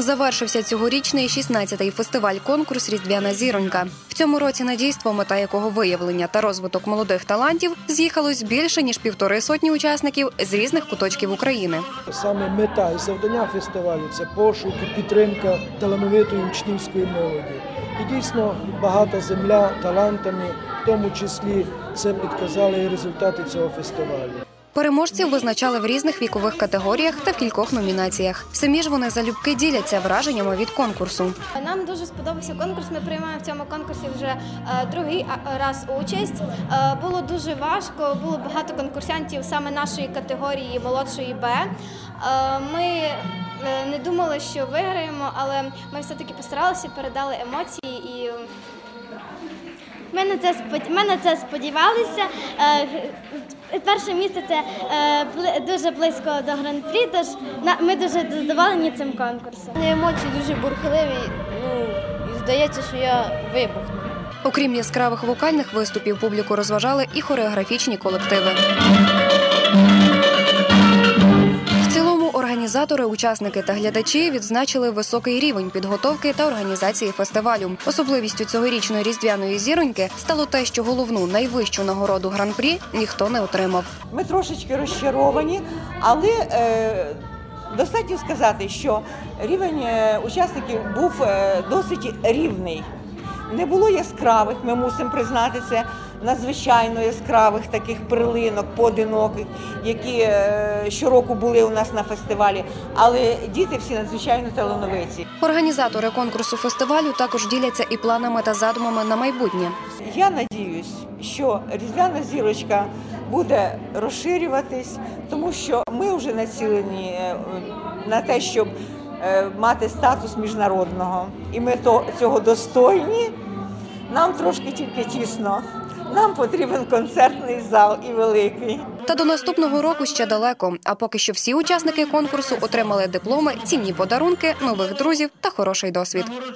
Завершився цьогорічний 16-й фестиваль-конкурс Різдвяна зіронька. В цьому році на дійство, мета якого виявлення та розвиток молодих талантів з'їхалось більше ніж півтори сотні учасників з різних куточків України. Саме мета і завдання фестивалю це пошук і підтримка талановитої учнівської молоді. І дійсно багата земля талантами, в тому числі це підказали і результати цього фестивалю. Переможців визначали в різних вікових категоріях та в кількох номінаціях. Самі ж вони залюбки діляться враженнями від конкурсу. Нам дуже сподобався конкурс. Ми приймаємо в цьому конкурсі вже е, другий раз участь. Е, Було дуже важко, було багато конкурсантів саме нашої категорії молодшої Б. Е, Ми не думали, що виграємо, але ми все-таки постаралися, передали емоції і Ми на це ми на це сподівалися. Е, Перше місце це е, дуже близько до гран-прі, тож на- ми дуже задоволені цим конкурсом. Емоції дуже бурхливі. Ну і здається, що я вибухну. Окрім яскравих вокальних виступів, публіку розважали і хореографічні колективи. Організатори, учасники та глядачі відзначили високий рівень підготовки та організації фестивалю. Особливістю цьогорічної різдвяної зіроньки стало те, що головну найвищу нагороду гран-прі ніхто не отримав. Ми трошечки розчаровані, але е, достатньо сказати, що рівень е, учасників був е, досить рівний. Не було яскравих, ми мусимо признати це надзвичайно яскравих таких перлинок, поодиноких, які е, щороку були у нас на фестивалі. Але діти всі надзвичайно талановиті. Організатори конкурсу фестивалю також діляться і планами та задумами на майбутнє. Я надіюсь, що різдвяна зірочка буде розширюватись, тому що ми вже націлені е, на те, щоб е, мати статус міжнародного, і ми цього достойні. Нам трошки тільки тісно. Нам потрібен концертний зал і великий. Та до наступного року ще далеко. А поки що всі учасники конкурсу отримали дипломи, цінні подарунки, нових друзів та хороший досвід.